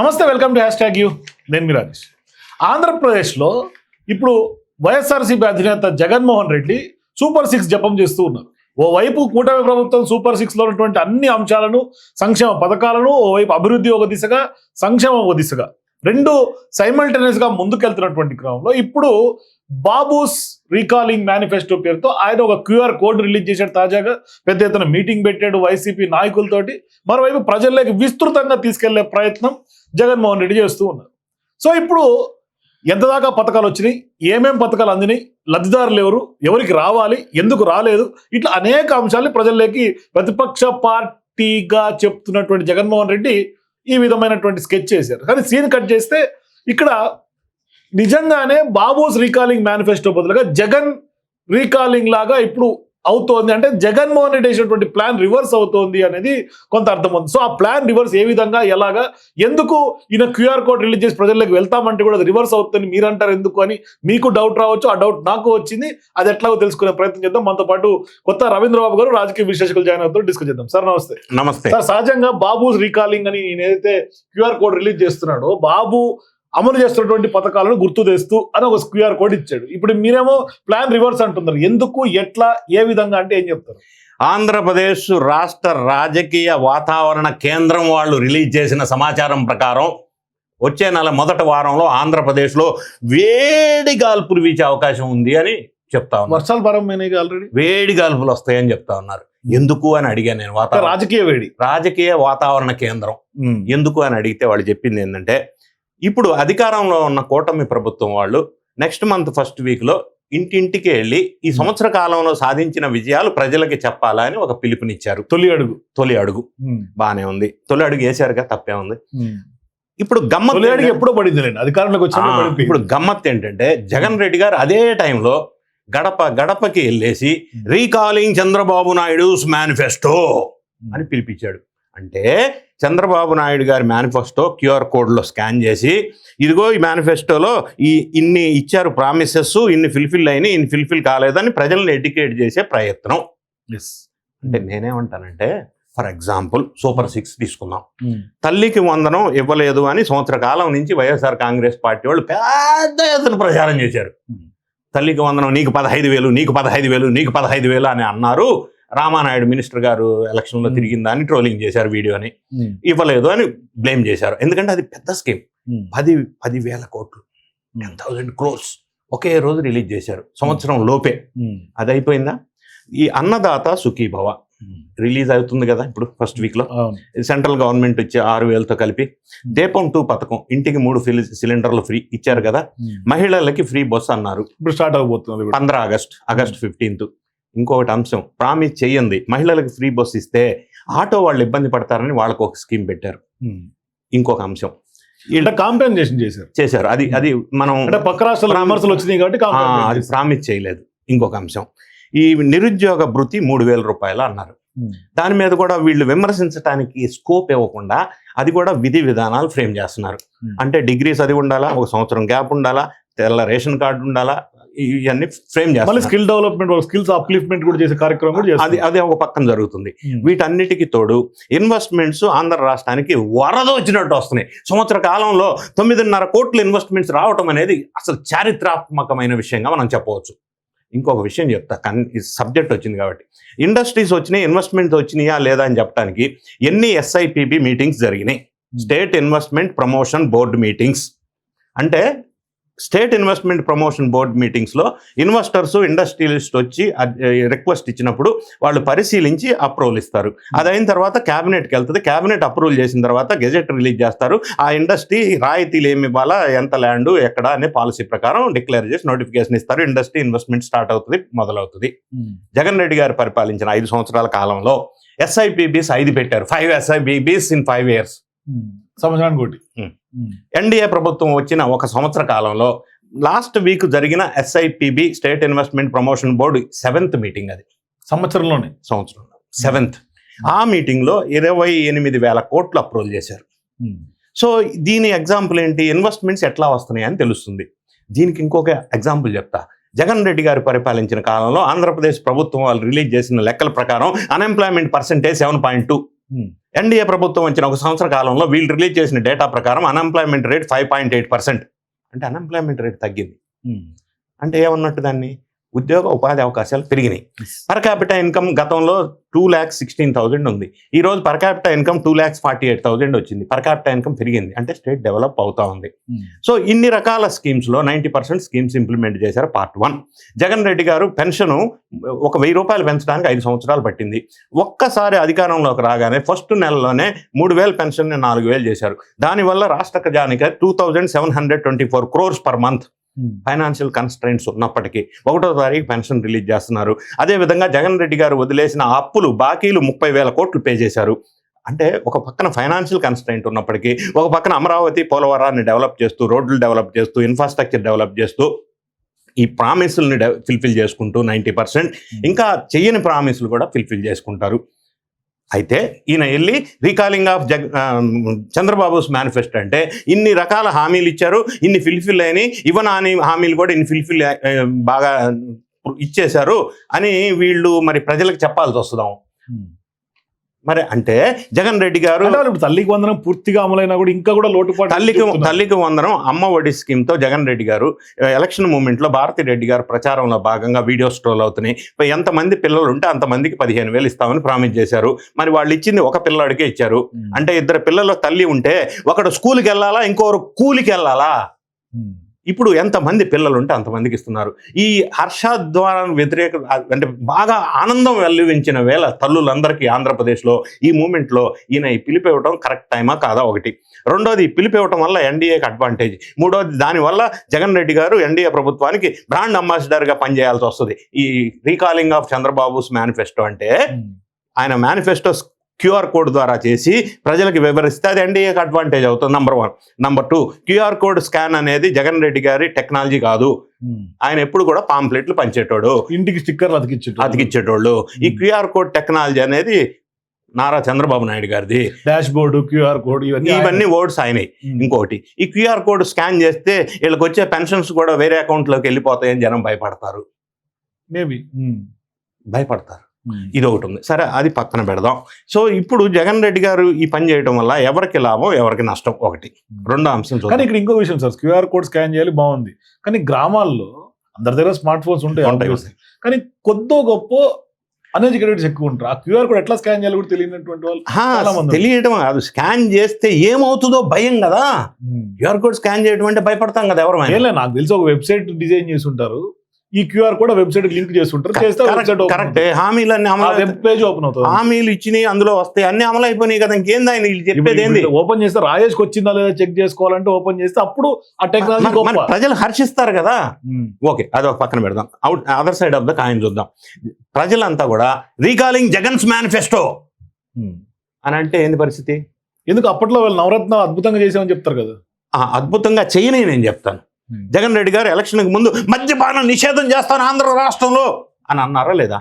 నమస్తే welcome to hash tag you. నేను మీ రాజేష్. ఆంధ్రప్రదేశ్లో ఇప్పుడు వైఎస్ఆర్సీపీ అధినేత జగన్మోహన్ రెడ్డి సూపర్ సిక్స్ జపం చేస్తూ ఉన్నారు. ఓవైపు కూటమి ప్రభుత్వం సూపర్ సిక్స్లో ఉన్నటువంటి అన్ని అంశాలను సంక్షేమ పథకాలను ఓవైపు అభివృద్ధి ఒక దిశగా సంక్షేమం ఒక దిశగా. రెండు సైమల్టేనియస్గా ముందుకెళ్తున్నటువంటి క్రమంలో ఇప్పుడు బాబూస్ రీకాలింగ్ మేనిఫెస్టో పేరుతో ఆయన ఒక క్యూఆర్ కోడ్ రిలీజ్ చేశాడు తాజాగా. పెద్ద ఎత్తున మీటింగ్ పెట్టాడు వైసీపీ నాయకులతోటి. మరోవైపు ప్రజల్లోకి విస్తృతంగా తీసుకెళ్ళే ప్రయత్నం జగన్మోహన్ రెడ్డి చేస్తూ ఉన్నారు. సో ఇప్పుడు ఎంతదాకా పథకాలు వచ్చినాయి? ఏమేం పథకాలు అందినాయి? లబ్ధిదారులు ఎవరు? ఎవరికి రావాలి? ఎందుకు రాలేదు? ఇట్లా అనేక అంశాలు ప్రజల్లోకి ప్రతిపక్ష పార్టీగా చెప్తున్నటువంటి జగన్మోహన్ రెడ్డి ఈ విధమైనటువంటి స్కెచ్ చేశారు. కానీ సీన్ కట్ చేస్తే ఇక్కడ నిజంగానే బాబోస్ రీకాలింగ్ మేనిఫెస్టో బదులుగా జగన్ రీకాలింగ్ లాగా ఇప్పుడు అవుతోంది. అంటే జగన్మోహన్ రెడ్డి వేసినటువంటి ప్లాన్ రివర్స్ అవుతోంది అనేది కొంత అర్థం ఉంది సో ఆ ప్లాన్ రివర్స్ ఏ విధంగా ఎలాగా ఎందుకు ఈయన క్యూఆర్ కోడ్ రిలీజ్ చేసి ప్రజల్లోకి వెళ్తామంటే కూడా అది రివర్స్ అవుతుంది మీరు అంటారు ఎందుకు అని మీకు డౌట్ రావచ్చు ఆ డౌట్ నాకు వచ్చింది అది ఎట్లాగో తెలుసుకునే ప్రయత్నం చేద్దాం. మనతో పాటు కొత్త రవీంద్రబాబు గారు రాజకీయ విశ్లేషకులు జాయిన్ అవుతారు డిస్కస్ చేద్దాం. సార్ నమస్తే. నమస్తే. సార్ సహజంగా బాబు రీకాలింగ్ అని ఏదైతే క్యూఆర్ కోడ్ రిలీజ్ చేస్తున్నాడో బాబు అమలు చేస్తున్నటువంటి పథకాలను గుర్తు తెస్తూ అని ఒక క్యూఆర్ కోడ్ ఇచ్చాడు. ఇప్పుడు మీరేమో ప్లాన్ రివర్స్ అంటున్నారు. ఎందుకు ఎట్లా ఏ విధంగా అంటే ఏం చెప్తారు? ఆంధ్రప్రదేశ్ రాష్ట్ర రాజకీయ వాతావరణ కేంద్రం వాళ్ళు రిలీజ్ చేసిన సమాచారం ప్రకారం వచ్చే నెల మొదటి వారంలో ఆంధ్రప్రదేశ్లో వేడి గాల్పులు వీచే అవకాశం ఉంది అని చెప్తా ఉన్నారు. వర్షాలు పరమైనవి ఆల్రెడీ వేడి గాల్పులు వస్తాయని చెప్తా ఉన్నారు. ఎందుకు అని అడిగాను నేను వాతావరణ రాజకీయ వేడి. రాజకీయ వాతావరణ కేంద్రం. ఎందుకు అని అడిగితే వాళ్ళు చెప్పింది ఏంటంటే ఇప్పుడు అధికారంలో ఉన్న కూటమి ప్రభుత్వం వాళ్ళు నెక్స్ట్ మంత్ ఫస్ట్ వీక్లో ఇంటింటికి వెళ్ళి ఈ సంవత్సర కాలంలో సాధించిన విజయాలు ప్రజలకి చెప్పాలా అని ఒక పిలుపునిచ్చారు. తొలి అడుగు. తొలి అడుగు. బానే ఉంది. తొలి అడుగు వేశారుగా తప్పే ఉంది. ఇప్పుడు గమ్మత్ అడుగు ఎప్పుడో పడింది అధికారంలోకి ఆ, వచ్చిన ఇప్పుడు గమ్మత్ ఏంటంటే జగన్ రెడ్డి గారు అదే టైంలో గడప గడపకి వెళ్ళేసి రీకాలింగ్ చంద్రబాబు నాయుడుస్ మేనిఫెస్టో అని పిలిపించాడు. అంటే చంద్రబాబు నాయుడు గారి మేనిఫెస్టో క్యూఆర్ కోడ్లో స్కాన్ చేసి ఇదిగో ఈ మేనిఫెస్టోలో ఈ ఇన్ని ఇచ్చారు ప్రామిసెస్ ఇన్ని ఫిల్ఫిల్ అయినాయి ఇన్ని ఫిల్ఫిల్ కాలేదని ప్రజల్ని ఎడ్యుకేట్ చేసే ప్రయత్నం. అంటే నేనేమంటానంటే ఫర్ ఎగ్జాంపుల్ సూపర్ సిక్స్ తీసుకుందాం. తల్లికి వందనం ఇవ్వలేదు అని సంవత్సర కాలం నుంచి వైఎస్ఆర్ కాంగ్రెస్ పార్టీ వాళ్ళు పెద్ద ఎత్తున ప్రచారం చేశారు. Hmm. తల్లికి వందనం నీకు పదహైదు వేలు నీకు పదహైదు వేలు నీకు పదహైదు వేలు అని అన్నారు. రామానాయుడు మినిస్టర్ గారు ఎలక్షన్లో Hmm. తిరిగిందని ట్రోలింగ్ చేశారు వీడియోని ఇవ్వలేదు అని బ్లేమ్ చేశారు. ఎందుకంటే అది పెద్ద స్కీమ్. పది పదివేల కోట్లు. Ten thousand crores. ఒకే రోజు రిలీజ్ చేశారు. సంవత్సరం లోపే. అది అయిపోయిందా? ఈ అన్నదాత సుఖీభవ. రిలీజ్ అవుతుంది కదా ఇప్పుడు ఫస్ట్ వీక్లో. సెంట్రల్ గవర్నమెంట్ ఇచ్చే ఆరు వేలతో కలిపి. దీపం టూ పథకం. ఇంటికి మూడు సిలిండర్లు ఫ్రీ ఇచ్చారు కదా. మహిళలకి ఫ్రీ బస్ అన్నారు. ఇప్పుడు స్టార్ట్ అవబోతుంది. పంద్ర ఆగస్ట్ ఆగస్ట్ ఫిఫ్టీన్త్. ఇంకొకటి అంశం ప్రామిస్ చెయ్యండి మహిళలకు ఫ్రీ బస్ ఇస్తే ఆటో వాళ్ళు ఇబ్బంది పడతారని వాళ్ళకు ఒక స్కీమ్ పెట్టారు. ఇంకొక అంశం. అంటే కాంపెన్సేషన్ చేశారు. చేశారు. అది అది మనం అంటే పక్క రాష్ట్రాల విమర్శలు వచ్చినాయి కాబట్టి అది. ప్రామిస్ చేయలేదు. ఇంకొక అంశం. ఈ నిరుద్యోగ భృతి మూడు వేల రూపాయలు అన్నారు. దాని మీద కూడా వీళ్ళు విమర్శించడానికి స్కోప్ ఇవ్వకుండా అది కూడా విధి విధానాలు ఫ్రేమ్ చేస్తున్నారు. అంటే డిగ్రీ చదివి ఉండాలా? ఒక సంవత్సరం గ్యాప్ ఉండాలా? తెల్ల రేషన్ కార్డు ఉండాలా? ఇవన్నీ ఫ్రేమ్ మళ్ళీ చేస్తారు స్కిల్ డెవలప్మెంట్ స్కిల్స్ అప్లిఫ్ట్మెంట్ కూడా చేసే కార్యక్రమం కూడా అది అది ఒక పక్కన జరుగుతుంది. వీటన్నిటికీ తోడు ఇన్వెస్ట్మెంట్స్ ఆంధ్ర రాష్ట్రానికి వరద వచ్చినట్టు వస్తున్నాయి. సంవత్సర కాలంలో తొమ్మిదిన్నర కోట్ల ఇన్వెస్ట్మెంట్స్ రావటం అనేది అసలు చారిత్రాత్మకమైన విషయంగా మనం చెప్పవచ్చు. ఇంకొక విషయం చెప్తా. కన్ సబ్జెక్ట్ వచ్చింది కాబట్టి. ఇండస్ట్రీస్ వచ్చినాయి ఇన్వెస్ట్మెంట్ వచ్చినాయా లేదా అని చెప్పడానికి ఎన్ని ఎస్ఐపిబి మీటింగ్స్ జరిగినాయి? State investment promotion board meetings అంటే స్టేట్ ఇన్వెస్ట్మెంట్ ప్రమోషన్ బోర్డు మీటింగ్స్లో ఇన్వెస్టర్స్ ఇండస్ట్రియలిస్ట్ వచ్చి రిక్వెస్ట్ ఇచ్చినప్పుడు వాళ్ళు పరిశీలించి అప్రూవల్ ఇస్తారు. అది అయిన తర్వాత క్యాబినెట్కి వెళ్తుంది. క్యాబినెట్ అప్రూవల్ చేసిన తర్వాత గెజెట్ రిలీజ్ చేస్తారు. ఆ ఇండస్ట్రీ రాయితీలు ఏమి ఇవ్వాలా? ఎంత ల్యాండ్? ఎక్కడ? అనే పాలసీ ప్రకారం డిక్లేర్ చేసి నోటిఫికేషన్ ఇస్తారు. ఇండస్ట్రీ ఇన్వెస్ట్మెంట్ స్టార్ట్ అవుతుంది మొదలవుతుంది. జగన్ రెడ్డి గారు పరిపాలించిన ఐదు సంవత్సరాల కాలంలో ఎస్ఐపిబిస్ ఐదు పెట్టారు. Five SIPBs in five years. సంవత్సరానికి ఒకటి. ఎన్డీఏ ప్రభుత్వం వచ్చిన ఒక సంవత్సర కాలంలో లాస్ట్ వీక్ జరిగిన SIPB state investment promotion board seventh meeting అది. సంవత్సరంలోనే? సంవత్సరంలో సెవెంత్. ఆ మీటింగ్లో ఇరవై ఎనిమిది వేల కోట్లు అప్రూవల్ చేశారు. ఉమ్. సో దీని ఎగ్జాంపుల్ ఏంటి? ఇన్వెస్ట్మెంట్స్ ఎట్లా వస్తున్నాయి అని తెలుస్తుంది. దీనికి ఇంకొక ఎగ్జాంపుల్ చెప్తా. జగన్ రెడ్డి గారు పరిపాలించిన కాలంలో ఆంధ్రప్రదేశ్ ప్రభుత్వం వాళ్ళు రిలీజ్ చేసిన లెక్కల ప్రకారం unemployment percentage seven point two Hmm. NDA ప్రభుత్వం వచ్చిన ఒక సంవత్సర కాలంలో వీళ్ళు రిలీజ్ చేసిన డేటా ప్రకారం unemployment rate five point eight percent అంటే అన్ఎంప్లాయ్మెంట్ రేట్ తగ్గింది. ఉమ్. అంటే ఏమన్నట్టు దాన్ని? ఉద్యోగ ఉపాధి అవకాశాలు పెరిగినాయి. పర్ క్యాపిటల్ ఇన్కమ్ గతంలో టూ ల్యాక్స్ సిక్స్టీన్ థౌసండ్ ఉంది. ఈ రోజు per capital income two lakhs forty eight thousand వచ్చింది. పర్ క్యాపిటల్ ఇన్కమ్ పెరిగింది. అంటే స్టేట్ డెవలప్ అవుతా ఉంది. ఉమ్. సో ఇన్ని రకాల స్కీమ్స్లో నైంటీ పర్సెంట్ స్కీమ్స్ ఇంప్లిమెంట్ చేశారు part one Jagan Reddy garu pension ఒక వెయ్యి రూపాయలు పెంచడానికి ఐదు సంవత్సరాలు పట్టింది. ఒక్కసారి అధికారంలోకి రాగానే ఫస్ట్ నెలలోనే మూడు వేలు పెన్షన్ నాలుగు వేలు చేశారు. దానివల్ల రాష్ట్ర ఖజానికి two thousand seven hundred twenty four crores per month. Financial constraints ఉన్నప్పటికీ ఒకటో తారీఖు పెన్షన్ రిలీజ్ చేస్తున్నారు. అదేవిధంగా జగన్ రెడ్డి గారు వదిలేసిన అప్పులు బాకీలు ముప్పై వేల కోట్లు పే చేశారు. అంటే ఒక పక్కన ఫైనాన్షియల్ కన్స్ట్రైంట్ ఉన్నప్పటికీ ఒక పక్కన అమరావతి పోలవరాన్ని డెవలప్ చేస్తూ రోడ్లు డెవలప్ చేస్తూ ఇన్ఫ్రాస్ట్రక్చర్ డెవలప్ చేస్తూ ఈ ప్రామిసుల్ని ఫిల్ఫిల్ చేసుకుంటూ నైంటీ పర్సెంట్ ఇంకా చెయ్యని ప్రామిసులు కూడా ఫిల్ఫిల్ చేసుకుంటారు. అయితే ఈయన వెళ్ళి recalling of jug Chandrababu's manifesto అంటే ఇన్ని రకాల హామీలు ఇచ్చారు ఇన్ని ఫిల్ఫిల్ అయినాయి ఇవ్వనాని హామీలు కూడా ఇన్ని ఫిల్ఫిల్ బాగా ఇచ్చేశారు అని వీళ్ళు మరి ప్రజలకు చెప్పాల్సి వస్తుందాం. Hmm. మరి అంటే జగన్ రెడ్డి గారు ఇప్పుడు తల్లికి వందనం పూర్తిగా అమలైనా కూడా ఇంకా కూడా లోటుపాటు తల్లికి. తల్లికి వందనం అమ్మ ఒడి స్కీమ్తో జగన్ రెడ్డి గారు ఎలక్షన్ మూమెంట్లో భారతి రెడ్డి గారు ప్రచారంలో భాగంగా వీడియోస్ స్ట్రోల్ అవుతున్నాయి ఎంతమంది పిల్లలు ఉంటే అంతమందికి పదిహేను వేలు ఇస్తామని ప్రామిస్ చేశారు మరి వాళ్ళు ఇచ్చింది ఒక పిల్లాడికే ఇచ్చారు. అంటే ఇద్దరు పిల్లలు తల్లి ఉంటే ఒకడు స్కూల్కి వెళ్ళాలా ఇంకొకరు కూలికి వెళ్ళాలా. ఇప్పుడు ఎంతమంది పిల్లలు ఉంటే అంతమందికి ఇస్తున్నారు. ఈ హర్షద్వారం వ్యతిరేక అంటే బాగా ఆనందం వెల్లువించిన వేళ తల్లులందరికీ ఆంధ్రప్రదేశ్లో ఈ మూమెంట్లో ఈయన ఈ పిలిపివ్వటం కరెక్ట్ టైమా కాదా ఒకటి. రెండోది పిలిపివ్వటం వల్ల ఎన్డీఏకి అడ్వాంటేజ్. మూడోది దానివల్ల జగన్ రెడ్డి గారు ఎన్డీఏ ప్రభుత్వానికి బ్రాండ్ అంబాసిడర్గా పనిచేయాల్సి వస్తుంది. ఈ రీకాలింగ్ ఆఫ్ చంద్రబాబుస్ మేనిఫెస్టో అంటే. ఆయన మేనిఫెస్టో క్యూఆర్ కోడ్ ద్వారా చేసి ప్రజలకు వివరిస్తే అది ఎన్డీఏకి అడ్వాంటేజ్ అవుతుంది number one number two QR code scan అనేది జగన్ రెడ్డి గారి టెక్నాలజీ కాదు. ఉమ్. ఆయన ఎప్పుడు కూడా పాంప్లెట్లు పంచేటోడు. ఇంటికి స్టిక్కర్లు అతికిచ్చు అతికిచ్చేటోళ్ళు. ఈ క్యూఆర్ కోడ్ టెక్నాలజీ అనేది నారా చంద్రబాబు నాయుడు గారిది. డాష్ బోర్డు క్యూఆర్ కోడ్ ఇవన్నీ ఇవన్నీ ఓట్స్ ఆయనవి ఉమ్. ఇంకోటి ఈ క్యూఆర్ కోడ్ స్కాన్ చేస్తే వీళ్ళకి వచ్చే పెన్షన్స్ కూడా వేరే అకౌంట్లోకి వెళ్ళిపోతాయని జనం భయపడతారు. మేబీ. భయపడతారు. ఇది ఒకటి ఉంది సరే అది పక్కన పెడదాం. సో ఇప్పుడు జగన్ రెడ్డి గారు ఈ పని చేయడం వల్ల ఎవరికి లాభం ఎవరికి నష్టం? ఒకటి. రెండో అంశం కానీ ఇక్కడ ఇంకో విషయం సార్ క్యూఆర్ కోడ్ స్కాన్ చేయాలి బాగుంది. కానీ గ్రామాల్లో అందరి దగ్గర స్మార్ట్ ఫోన్స్ ఉంటాయి ఉంటాయి. కానీ కొద్దో గొప్ప అన్ఎడ్యుకేటెడ్స్ ఎక్కువ ఉంటారు. ఆ క్యూఆర్ కోడ్ ఎట్లా స్కాన్ చేయాలి కూడా తెలియనటువంటి వాళ్ళు తెలియడం కాదు. స్కాన్ చేస్తే ఏమవుతుందో భయం కదా. క్యూఆర్ కోడ్ స్కాన్ చేయడం అంటే భయపడతాం కదా ఎవరు? నాకు తెలిసి ఒక వెబ్సైట్ డిజైన్ చేసి ఉంటారు. ఈ క్యూఆర్ కోడ్ వెబ్సైట్ లింక్ చేసి ఉంటారు చేస్తే వెబ్సైట్ కరెక్ట్. హామీలన్నీ అమలు వెబ్ పేజ్ ఓపెన్ అవుతుంది. హామీలు ఇచ్చినాయి అందులో వస్తాయి. అన్ని అమలు అయిపోయినాయి కదా ఇంకేంది వీళ్ళు చెప్పేది ఏంది? ఓపెన్ చేస్తే రాజేష్ వచ్చిందా లేదా చెక్ చేసుకోవాలంటే ఓపెన్ చేస్తే అప్పుడు ఆ టెక్నాలజీ ప్రజలు హర్షిస్తారు కదా. ఓకే అది ఒక పక్కన పెడదాం. Out other side of the coin చూద్దాం. ప్రజలంతా కూడా రీకాలింగ్ జగన్స్ మేనిఫెస్టో. అని అంటే ఏంది పరిస్థితి? ఎందుకు అప్పట్లో వాళ్ళు నవరత్న అద్భుతంగా చేసామని చెప్తారు కదా. అద్భుతంగా చేయని నేను చెప్తాను. జగన్ రెడ్డి గారు ఎలక్షన్కి ముందు మద్యపానం నిషేధం చేస్తాను ఆంధ్ర రాష్ట్రంలో అని అన్నారా లేదా?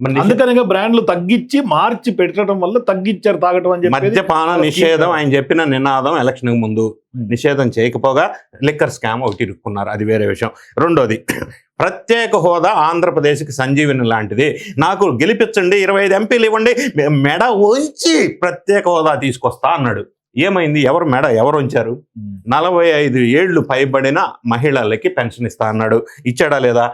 మరి బ్రాండ్లు తగ్గించి మార్చి పెట్టడం వల్ల తగ్గించారు తాగటం అని చెప్పి మద్యపాన నిషేధం ఆయన చెప్పిన నినాదం ఎలక్షన్కి ముందు. నిషేధం చేయకపోగా లిక్కర్ స్కామ్ ఒకటి ఇరుక్కున్నారు. అది వేరే విషయం. రెండోది ప్రత్యేక హోదా ఆంధ్రప్రదేశ్కి సంజీవిని లాంటిది. నాకు గెలిపించండి ఇరవై ఐదు ఎంపీలు ఇవ్వండి మెడ ఉంచి ప్రత్యేక హోదా తీసుకొస్తా అన్నాడు. ఏమైంది? ఎవరు మెడ ఎవరు ఉంచారు? నలభై ఐదు ఏళ్ళు పైబడిన మహిళలకి పెన్షన్ ఇస్తా అన్నాడు. ఇచ్చాడా లేదా?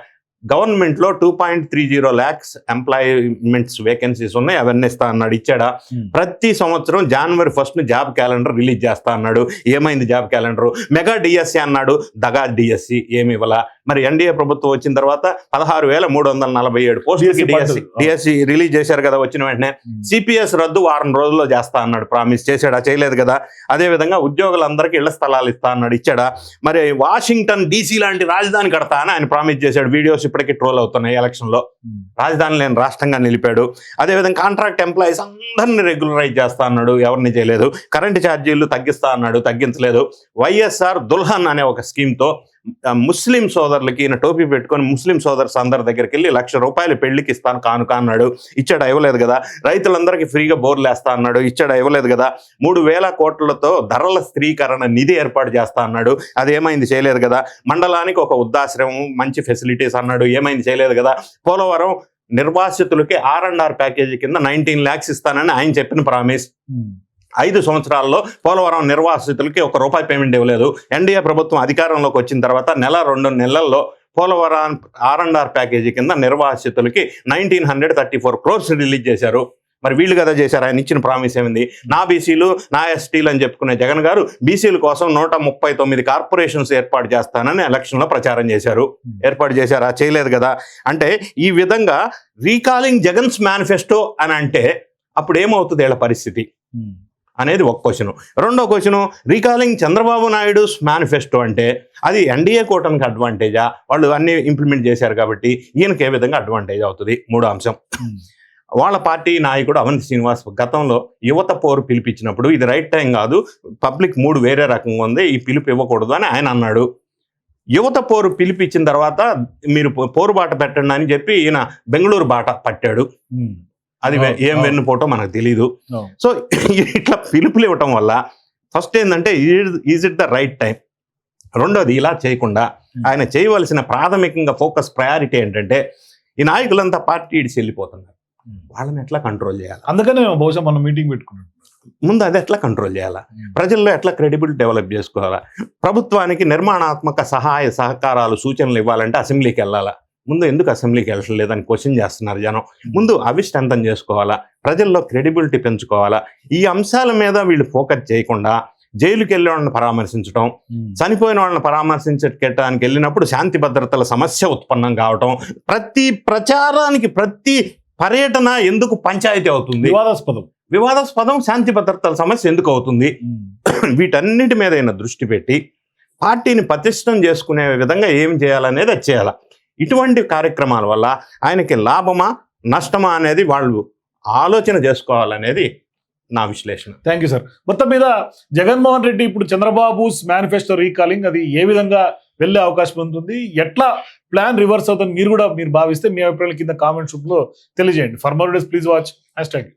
గవర్నమెంట్లో two point three zero lakhs employments vacancies ఉన్నాయి. అవన్నీ ఇస్తా అన్నాడు. ఇచ్చాడా. ప్రతి సంవత్సరం జనవరి ఫస్ట్ జాబ్ క్యాలెండర్ రిలీజ్ చేస్తా అన్నాడు. ఏమైంది జాబ్ క్యాలెండర్? మెగా డిఎస్సి అన్నాడు. దగా డిఎస్సి ఏమి ఇవ్వాల? మరి ఎన్డీఏ ప్రభుత్వం వచ్చిన తర్వాత పదహారు వేల మూడు వందల నలభై ఏడు పోస్టులకి DSC డిఎస్సి పడ్డది. డిఎస్సి రిలీజ్ చేశారు కదా వచ్చిన వెంటనే. సిపిఎస్ రద్దు వారం రోజుల్లో చేస్తా అన్నాడు ప్రామిస్ చేశాడా? చేయలేదు కదా. అదే విధంగా ఉద్యోగులందరికీ ఇళ్ళ స్థలాలు ఇస్తా అన్నాడు ఇచ్చాడా? మరి వాషింగ్టన్ డీసీ లాంటి రాజధాని కడతా అని ఆయన ప్రామిస్ చేశాడు. వీడియోస్ ఇప్పటికీ ట్రోల్ అవుతున్నాయి ఎలక్షన్లో రాజధాని లేని రాష్ట్రంగా నిలిపాడు. అదేవిధంగా కాంట్రాక్ట్ ఎంప్లాయీస్ అందరిని రెగ్యులరైజ్ చేస్తా అన్నాడు. ఎవరిని చేయలేదు. కరెంటు ఛార్జీలు తగ్గిస్తా అన్నాడు తగ్గించలేదు. వైఎస్ఆర్ దుల్హన్ అనే ఒక స్కీమ్తో ముస్లిం సోదరులకి ఈయన టోపీ పెట్టుకొని ముస్లిం సోదరు అందరి దగ్గరికి వెళ్ళి లక్ష రూపాయలు పెళ్ళికి ఇస్తాను కానుక అన్నాడు. ఇచ్చాడు ఇవ్వలేదు కదా. రైతులందరికీ ఫ్రీగా బోర్లు వేస్తా అన్నాడు. ఇచ్చాడు ఇవ్వలేదు కదా. మూడు వేల కోట్లతో ధరల స్థిరీకరణ నిధి ఏర్పాటు చేస్తా అన్నాడు. అది ఏమైంది చేయలేదు కదా. మండలానికి ఒక వృద్ధాశ్రమం మంచి ఫెసిలిటీస్ అన్నాడు. ఏమైంది చేయలేదు కదా. పోలవరం నిర్వాసితులకి ఆర్ అండ్ ఆర్ ప్యాకేజీ కింద నైన్టీన్ ల్యాక్స్ ఇస్తానని ఆయన చెప్పిన ప్రామిస్ ఐదు సంవత్సరాల్లో పోలవరం నిర్వాసితులకి ఒక రూపాయి పేమెంట్ ఇవ్వలేదు. ఎన్డీఏ ప్రభుత్వం అధికారంలోకి వచ్చిన తర్వాత నెల రెండు నెలల్లో Polavaram R and R package కింద నిర్వాసితులకి nineteen hundred thirty four crores release చేశారు. మరి వీళ్ళు కదా చేశారు? ఆయన ఇచ్చిన ప్రామిస్ ఏమింది? నా బీసీలు నా ఎస్టీలు అని చెప్పుకునే జగన్ గారు బీసీల కోసం నూట ముప్పై తొమ్మిది కార్పొరేషన్స్ ఏర్పాటు చేస్తానని ఎలక్షన్లో ప్రచారం చేశారు. ఏర్పాటు చేశారా? చేయలేదు కదా. అంటే ఈ విధంగా రీకాలింగ్ జగన్స్ మేనిఫెస్టో అని అంటే అప్పుడు ఏమవుతుంది వీళ్ళ పరిస్థితి? ఉమ్. అనేది ఒక క్వశ్చన్ రెండో question recalling Chandrababu Naidu manifesto అంటే అది ఎన్డీఏ కూటమికి అడ్వాంటేజా వాళ్ళు అన్ని ఇంప్లిమెంట్ చేశారు కాబట్టి ఈయనకి ఏ విధంగా అడ్వాంటేజ్ అవుతుంది? మూడో అంశం. వాళ్ళ పార్టీ నాయకుడు అవంతి శ్రీనివాస్ గతంలో యువత పోరు పిలిపించినప్పుడు ఇది రైట్ టైం కాదు పబ్లిక్ మూడు వేరే రకంగా ఉంది ఈ పిలుపు ఇవ్వకూడదు అని ఆయన అన్నాడు. యువత పోరు పిలిపించిన తర్వాత మీరు పో- పోరు బాట పెట్టండి అని చెప్పి ఈయన బెంగళూరు బాట పట్టాడు. అది ఏం అవును. వెన్నుపోటో మనకు తెలియదు. సో ఇట్లా పిలుపులు ఇవ్వటం వల్ల ఫస్ట్ ఏంటంటే is it the right time? రెండోది ఇలా చేయకుండా ఆయన చేయవలసిన ప్రాథమికంగా ఫోకస్ ప్రయారిటీ ఏంటంటే ఈ నాయకులంతా పార్టీ ఇడిచి వెళ్ళిపోతున్నారు. ఉమ్. వాళ్ళని ఎట్లా కంట్రోల్ చేయాలి? అందుకనే బహుశా మనం మీటింగ్ పెట్టుకున్నాం. ముందు అది ఎట్లా కంట్రోల్ చేయాలా? ప్రజల్లో ఎట్లా క్రెడిబిలిటీ డెవలప్ చేసుకోవాలా? ప్రభుత్వానికి నిర్మాణాత్మక సహాయ సహకారాలు సూచనలు ఇవ్వాలంటే అసెంబ్లీకి వెళ్ళాలా? ముందు ఎందుకు అసెంబ్లీకి వెళ్ళలేదని క్వశ్చన్ చేస్తున్నారు జనం. ముందు అవి స్ట్రెంథన్ చేసుకోవాలా? ప్రజల్లో క్రెడిబిలిటీ పెంచుకోవాలా? ఈ అంశాల మీద వీళ్ళు ఫోకస్ చేయకుండా జైలుకి వెళ్ళే వాళ్ళని పరామర్శించడం. చనిపోయిన వాళ్ళని పరామర్శించడానికి వెళ్ళినప్పుడు శాంతి భద్రతల సమస్య ఉత్పన్నం కావటం ప్రతి ప్రచారానికి ప్రతి పర్యటన ఎందుకు పంచాయతీ అవుతుంది? వివాదాస్పదం. వివాదాస్పదం శాంతి భద్రతల సమస్య ఎందుకు అవుతుంది. వీటన్నిటి మీద దృష్టి పెట్టి పార్టీని పటిష్టం చేసుకునే విధంగా ఏం చేయాలనేది అది చేయాలి? ఇటువంటి కార్యక్రమాల వల్ల ఆయనకి లాభమా నష్టమా అనేది వాళ్ళు ఆలోచన చేసుకోవాలనేది నా విశ్లేషణ. థ్యాంక్ యూ సార్ మొత్తం మీద జగన్మోహన్ రెడ్డి ఇప్పుడు చంద్రబాబు మేనిఫెస్టో రీకాలింగ్ అది ఏ విధంగా వెళ్ళే అవకాశం ఉంటుంది ఎట్లా ప్లాన్ రివర్స్ అవుతుంది మీరు కూడా మీరు భావిస్తే మీ అభిప్రాయాల కింద కామెంట్స్లో తెలియజేయండి. For more days please watch hash tag